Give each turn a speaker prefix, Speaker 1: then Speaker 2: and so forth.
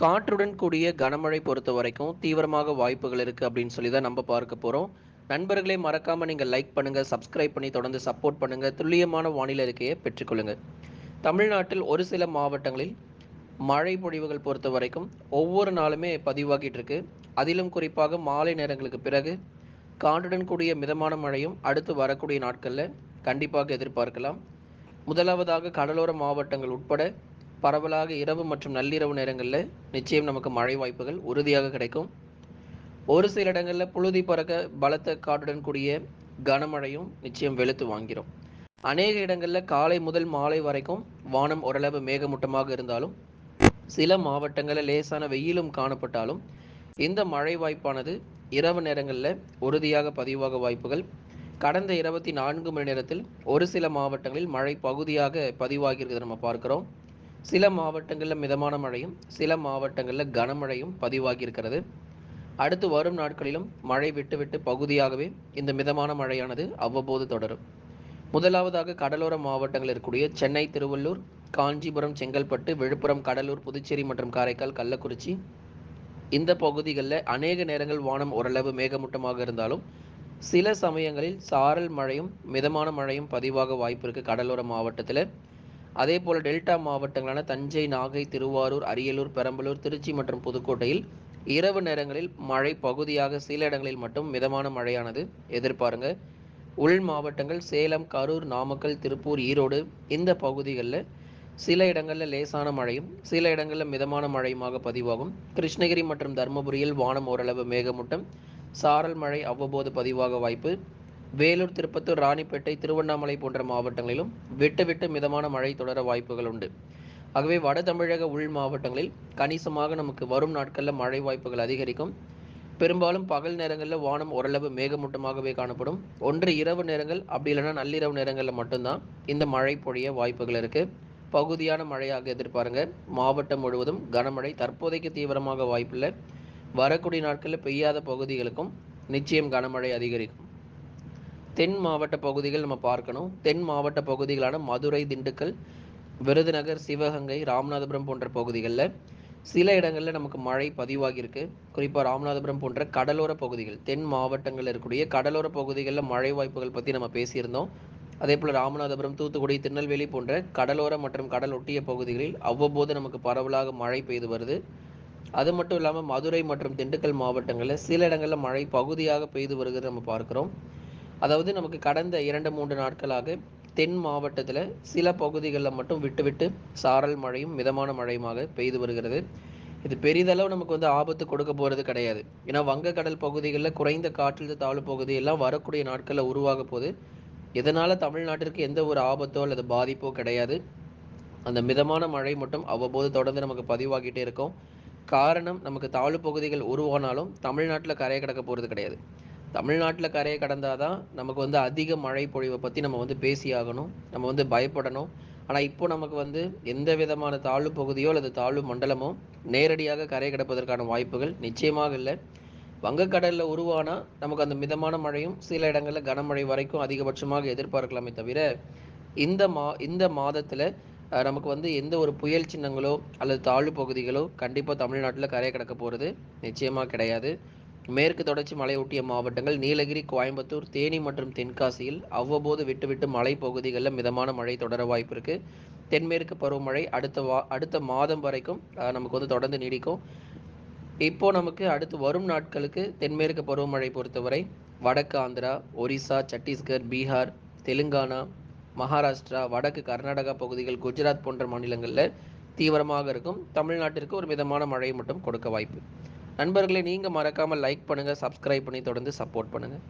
Speaker 1: காற்றுடன் கூடிய கனமழை பொறுத்த வரைக்கும் தீவிரமாக வாய்ப்புகள் இருக்குது அப்படின்னு சொல்லி தான் நம்ம பார்க்க போகிறோம் நண்பர்களே மறக்காமல் நீங்கள் லைக் பண்ணுங்கள் சப்ஸ்கிரைப் பண்ணி தொடர்ந்து சப்போர்ட் பண்ணுங்கள் துல்லியமான வானிலை அறிக்கையை பெற்றுக்கொள்ளுங்கள் தமிழ்நாட்டில் ஒரு சில மாவட்டங்களில் மழை பொழிவுகள் பொறுத்த வரைக்கும் ஒவ்வொரு நாளுமே பதிவாகிட்டு இருக்கு. அதிலும் குறிப்பாக மாலை நேரங்களுக்கு பிறகு காற்றுடன் கூடிய மிதமான மழையும் அடுத்து வரக்கூடிய நாட்களில் கண்டிப்பாக எதிர்பார்க்கலாம். முதலாவதாக கடலோர மாவட்டங்கள் உட்பட பரவலாக இரவு மற்றும் நள்ளிரவு நேரங்களில் நிச்சயம் நமக்கு மழை வாய்ப்புகள் உறுதியாக கிடைக்கும். ஒரு சில இடங்களில் புழுதி பறக்க பலத்த காட்டுடன் கூடிய கனமழையும் நிச்சயம் வெளுத்து வாங்கிறோம் அநேக இடங்களில் காலை முதல் மாலை வரைக்கும் வானம் ஓரளவு மேகமூட்டமாக இருந்தாலும் சில மாவட்டங்களில் லேசான வெயிலும் காணப்பட்டாலும் இந்த மழை வாய்ப்பானது இரவு நேரங்களில் உறுதியாக பதிவாக வாய்ப்புகள். கடந்த இருபத்தி நான்கு மணி நேரத்தில் ஒரு சில மாவட்டங்களில் மழை பகுதியாக பதிவாகியிருக்கிறது நம்ம பார்க்கிறோம். சில மாவட்டங்களில் மிதமான மழையும் சில மாவட்டங்களில் கனமழையும் பதிவாகியிருக்கிறது. அடுத்து வரும் நாட்களிலும் மழை விட்டுவிட்டு பகுதியாகவே இந்த மிதமான மழையானது அவ்வப்போது தொடரும். முதலாவதாக கடலோர மாவட்டங்கள் இருக்கக்கூடிய சென்னை திருவள்ளூர் காஞ்சிபுரம் செங்கல்பட்டு விழுப்புரம் கடலூர் புதுச்சேரி மற்றும் காரைக்கால் கள்ளக்குறிச்சி இந்த பகுதிகளில் அநேக நேரங்கள் வானம் ஓரளவு மேகமூட்டமாக இருந்தாலும் சில சமயங்களில் சாரல் மழையும் மிதமான மழையும் பதிவாக வாய்ப்பு இருக்குது கடலோர மாவட்டத்தில். அதே போல் டெல்டா மாவட்டங்களான தஞ்சை நாகை திருவாரூர் அரியலூர் பெரம்பலூர் திருச்சி மற்றும் புதுக்கோட்டையில் இரவு நேரங்களில் மழை பகுதியாக சில இடங்களில் மட்டும் மிதமான மழையானது எதிர்பாருங்க. உள் மாவட்டங்கள் சேலம் கரூர் நாமக்கல் திருப்பூர் ஈரோடு இந்த பகுதிகளில் சில இடங்களில் லேசான மழையும் சில இடங்களில் மிதமான மழையுமாக பதிவாகும். கிருஷ்ணகிரி மற்றும் தருமபுரியில் வானம் ஓரளவு மேகமூட்டம் சாரல் மழை அவ்வப்போது பதிவாக வாய்ப்பு வேலூர் திருப்பத்தூர் ராணிப்பேட்டை திருவண்ணாமலை போன்ற மாவட்டங்களிலும் விட்டு விட்டு மிதமான மழை தொடர வாய்ப்புகள் உண்டு. ஆகவே வட தமிழக உள் மாவட்டங்களில் கணிசமாக நமக்கு வரும் நாட்களில் மழை வாய்ப்புகள் அதிகரிக்கும். பெரும்பாலும் பகல் நேரங்களில் வானம் ஓரளவு மேகமூட்டமாகவே காணப்படும். ஒன்று இரவு நேரங்கள் அப்படி இல்லைன்னா நள்ளிரவு நேரங்களில் மட்டும்தான் இந்த மழை பொழிய வாய்ப்புகள் இருக்கு. பகுதியான மழையாக எதிர்பாருங்க. மாவட்டம் முழுவதும் கனமழை தற்போதைக்கு தீவிரமாக வாய்ப்பில்லை. வரக்கூடிய நாட்களில் பெய்யாத பகுதிகளுக்கும் நிச்சயம் கனமழை அதிகரிக்கும். தென் மாவட்ட பகுதிகள் நம்ம பார்க்கணும். தென் மாவட்ட பகுதிகளான மதுரை திண்டுக்கல் விருதுநகர் சிவகங்கை ராமநாதபுரம் போன்ற பகுதிகளில் சில இடங்களில் நமக்கு மழை பதிவாகியிருக்கு. குறிப்பாக ராமநாதபுரம் போன்ற கடலோர பகுதிகள் தென் மாவட்டங்களில் இருக்கக்கூடிய கடலோர பகுதிகளில் மழை வாய்ப்புகள் பற்றி நம்ம பேசியிருந்தோம். அதே போல் ராமநாதபுரம் தூத்துக்குடி திருநெல்வேலி போன்ற கடலோர மற்றும் கடல் ஒட்டிய பகுதிகளில் அவ்வப்போது நமக்கு பரவலாக மழை பெய்து வருது. அது மட்டும் இல்லாமல் மதுரை மற்றும் திண்டுக்கல் மாவட்டங்களில் சில இடங்களில் மழை பகுதியாக பெய்து வருகிறது நம்ம பார்க்குறோம். அதாவது நமக்கு கடந்த இரண்டு மூன்று நாட்களாக தென் மாவட்டத்தில் சில பகுதிகளில் மட்டும் விட்டுவிட்டு சாரல் மழையும் மிதமான மழையுமாக பெய்து வருகிறது. இது பெரிதளவு நமக்கு வந்து ஆபத்து கொடுக்க போகிறது கிடையாது. ஏன்னா வங்கக்கடல் பகுதிகளில் குறைந்த காற்றழுத்த தாழ்வு பகுதி எல்லாம் வரக்கூடிய நாட்களில் உருவாக போகுது இதனால் தமிழ்நாட்டிற்கு எந்த ஒரு ஆபத்தோ அல்லது பாதிப்போ கிடையாது. அந்த மிதமான மழை மட்டும் அவ்வப்போது தொடர்ந்து நமக்கு பதிவாகிட்டே இருக்கும். காரணம் நமக்கு தாழ்வு பகுதிகள் உருவானாலும் தமிழ்நாட்டில் கரையை கிடக்க போகிறது கிடையாது. தமிழ்நாட்டில் கரையை கடந்தாதான் நமக்கு வந்து அதிக மழை பொழிவை பற்றி நம்ம வந்து பேசி ஆகணும் நம்ம வந்து பயப்படணும். ஆனால் இப்போ நமக்கு வந்து எந்த விதமான தாழ்வு பகுதியோ அல்லது தாழ்வு மண்டலமோ நேரடியாக கரை கடப்பதற்கான வாய்ப்புகள் நிச்சயமாக இல்லை. வங்கக்கடலில் உருவானா நமக்கு அந்த மிதமான மழையும் சில இடங்களில் கனமழை வரைக்கும் அதிகபட்சமாக எதிர்பார்க்கலாமே தவிர இந்த மா இந்த மாதத்தில் நமக்கு வந்து எந்த ஒரு புயல் சின்னங்களோ அல்லது தாழ்வு பகுதிகளோ கண்டிப்பாக தமிழ்நாட்டில் கரையை கடக்க போகிறது நிச்சயமாக கிடையாது. மேற்கு தொடர்ச்சி மலையொட்டிய மாவட்டங்கள் நீலகிரி கோயம்புத்தூர் தேனி மற்றும் தென்காசியில் அவ்வப்போது விட்டு விட்டு மலை பகுதிகளில் மிதமான மழை தொடர வாய்ப்பு இருக்கு. தென்மேற்கு பருவமழை அடுத்த வா அடுத்த மாதம் வரைக்கும் நமக்கு வந்து தொடர்ந்து நீடிக்கும். இப்போ நமக்கு அடுத்து வரும் நாட்களுக்கு தென்மேற்கு பருவமழை பொறுத்தவரை வடக்கு ஆந்திரா ஒரிசா சத்தீஸ்கர் பீகார் தெலுங்கானா மகாராஷ்டிரா வடக்கு கர்நாடகா பகுதிகள் குஜராத் போன்ற மாநிலங்களில் தீவிரமாக இருக்கும். தமிழ்நாட்டிற்கு ஒரு மிதமான மழை மட்டும் கொடுக்க வாய்ப்பு. நண்பர்களை நீங்கள் மறக்காமல் லைக் பண்ணுங்கள் சப்ஸ்கிரைப் பண்ணி தொடர்ந்து சப்போர்ட் பண்ணுங்கள்